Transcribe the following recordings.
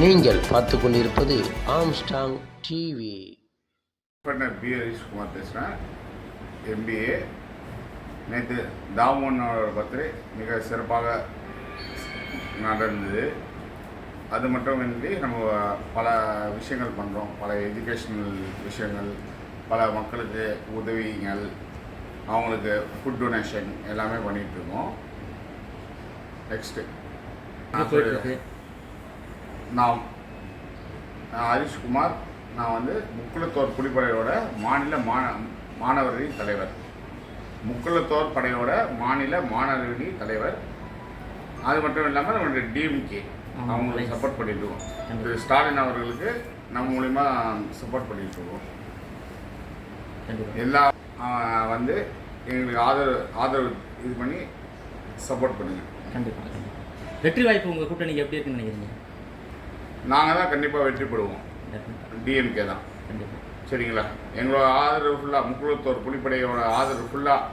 நீங்கள் பார்த்து கொண்டிருப்பது ஆம்ஸ்டாங் டிவி பண்ண பி ஹரிஷ்குமார் பேசுகிறேன் எம்பிஏ நேற்று தாமோனோட பர்த்டே. மிக சிறப்பாக நடந்தது. அது மட்டுமின்றி நம்ம பல விஷயங்கள் பண்ணுறோம் பல எஜுகேஷ்னல் விஷயங்கள் பல மக்களுக்கு உதவிகள் அவங்களுக்கு ஃபுட் டொனேஷன் எல்லாமே பண்ணிகிட்டு இருக்கோம். நெக்ஸ்ட்டு நான் ஹரிஷ்குமார் நான் வந்து முக்குளத்தோர் புலிப்படையோட மாநில மான மாணவரணி தலைவர். முக்குளத்தோர் படையோட மாநில மாணவரணி தலைவர். அது மட்டும் இல்லாமல் நம்மளுடைய டிஎம்கே அவங்களுக்கு சப்போர்ட் பண்ணிட்டு இருக்கோம். திரு ஸ்டாலின் அவர்களுக்கு நம்ம மூலிமா சப்போர்ட் பண்ணிட்டு இருக்கோம். எல்லா வந்து எங்களுக்கு ஆதரவு ஆதரவு இது பண்ணி சப்போர்ட் பண்ணுங்க. கண்டிப்பாக கண்டிப்பாக வெற்றி வாய்ப்பு உங்கள் கூட்டணிக்கு எப்படி இருக்குன்னு நினைக்கிறீங்க? நாங்கள் தான் கண்டிப்பாக வெற்றி பெறுவோம். டிஎம்கே தான். கண்டிப்பாக சரிங்களா? எங்களோட ஆதரவு ஃபுல்லாக முக்குளத்தோர் புலிப்படையோட ஆதரவு ஃபுல்லாக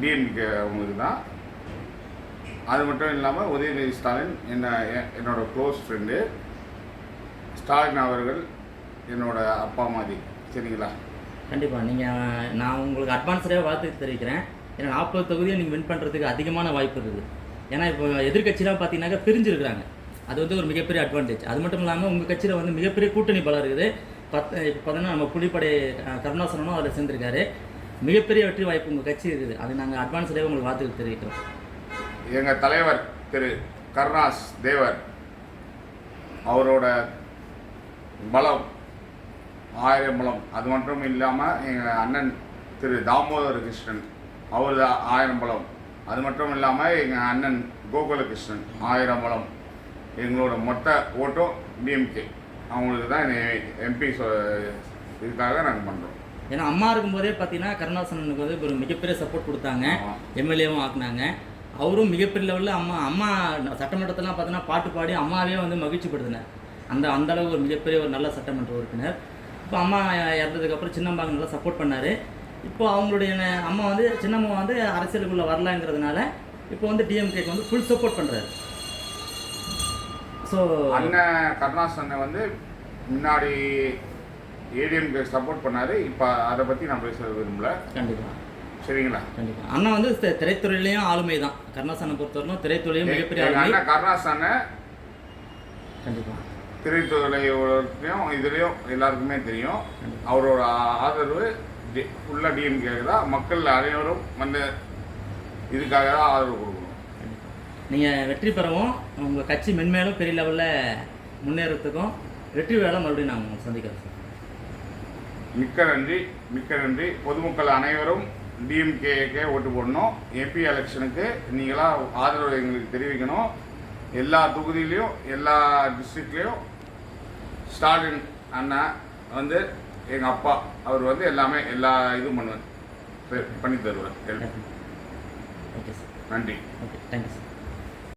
டிஎம்கே அவங்களுக்கு தான். அது மட்டும் இல்லாமல் உதயநிதி ஸ்டாலின் என்ன என்னோட க்ளோஸ் ஃப்ரெண்டு ஸ்டாலின் அவர்கள் என்னோட அப்பா மாதிரி. சரிங்களா? கண்டிப்பாக நீங்கள் நான் உங்களுக்கு அட்வான்ஸ்டாக வாழ்த்து தெரிவிக்கிறேன். ஏன்னா நாற்பது தொகுதியை நீங்கள் வின் பண்ணுறதுக்கு அதிகமான வாய்ப்பு இருக்குது. ஏன்னா இப்போ எதிர்கட்சிலாம் பார்த்தீங்கன்னாக்கா பிரிஞ்சிருக்கிறாங்க. அது வந்து ஒரு மிகப்பெரிய அட்வான்டேஜ் அது மட்டும் இல்லாமல் உங்கள் கட்சியில் வந்து மிகப்பெரிய கூட்டணி பலம் இருக்குது. பத்து இப்போ பார்த்தீங்கன்னா நம்ம புலிப்படை கருணாசனமும் அதில் சேர்ந்துருக்காரு. மிகப்பெரிய வெற்றி வாய்ப்பு உங்கள் கட்சி இருக்குது. அது நாங்கள் அட்வான்ஸ்லேயே உங்களுக்கு வாழ்த்து தெரிவிக்கிறோம். எங்கள் தலைவர் திரு கருணாஸ் தேவர் அவரோட பலம் ஆயிரம் பலம் அது மட்டும் இல்லாமல் எங்கள் அண்ணன் திரு தாமோதர கிருஷ்ணன் அவர் ஆயிரம் பலம். அது மட்டும் இல்லாமல் எங்கள் அண்ணன் கோகுலகிருஷ்ணன் ஆயிரம் பலம். எங்களோட மொத்த ஓட்டும் டிஎம்கே அவங்களுக்கு தான் எம்பி இதுக்காக நாங்கள் பண்ணுறோம் ஏன்னா அம்மா இருக்கும்போதே பார்த்தீங்கன்னா கருணாசனனுக்கு வந்து ஒரு மிகப்பெரிய சப்போர்ட் கொடுத்தாங்க. எம்எல்ஏவும் ஆக்குனாங்க. அவரும் மிகப்பெரிய லெவலில் அம்மா அம்மா சட்டமன்றத்தெல்லாம் பார்த்தீங்கன்னா பாட்டு பாடி அம்மாவே வந்து மகிழ்ச்சிப்படுத்தினார் அந்த அந்த அளவு ஒரு மிகப்பெரிய ஒரு நல்ல சட்டமன்ற உறுப்பினர். இப்போ அம்மா இறந்ததுக்கப்புறம் சின்னம்மாவுக்கு நல்லா சப்போர்ட் பண்ணார். இப்போ அவங்களுடைய அம்மா வந்து சின்னம்மா வந்து அரசியலுக்குள்ளே வரலாங்கிறதுனால இப்போ வந்து டிஎம்கேக்கு வந்து ஃபுல் சப்போர்ட் பண்ணுறாரு ஸோ அண்ணன் கருணாஸ் அண்ணன் வந்து முன்னாடி ஏடிஎம்கே சப்போர்ட் பண்ணாரு. இப்போ அதை பற்றி நான் பேச விரும்பல. கண்டிப்பாக சரிங்களா? கண்டிப்பாக அண்ணா வந்து திரைத்துறையிலையும் ஆளுமை தான். கருணாசனை பொறுத்தவரைக்கும் திரைத்துறையும் மிகப்பெரிய அண்ணன் கருணாஸ் அண்ணன் கண்டிப்பாக திரைத்துறையும் இதுலேயும் எல்லாருக்குமே தெரியும். அவரோட ஆதரவு ஃபுல்லாக டிஎம்கே தான். மக்கள் அனைவரும் வந்து இதுக்காக தான் ஆதரவு கொடுக்கணும். நீங்கள் வெற்றி பெறவும் உங்கள் கட்சி மென்மேலும் பெரிய லெவலில் முன்னேறத்துக்கும் வெற்றி வேலை மறுபடியும் நாங்கள் சந்திக்கிறோம் சார் மிக்க நன்றி மிக்க நன்றி. பொதுமக்கள் அனைவரும் டிஎம்கேக்கே ஓட்டு போடணும். எம்பி எலெக்ஷனுக்கு நீங்களாம் ஆதரவு எங்களுக்கு தெரிவிக்கணும். எல்லா தொகுதியிலையும் எல்லா டிஸ்ட்ரிக்ட்லேயும் ஸ்டாலின் அண்ணா வந்து எங்கள் அப்பா அவர் வந்து எல்லாமே எல்லா இதுவும் பண்ணுவார். பண்ணி தருவார் ஹெல்ப் ஓகே சார் நன்றி ஓகே தேங்க்யூ சார்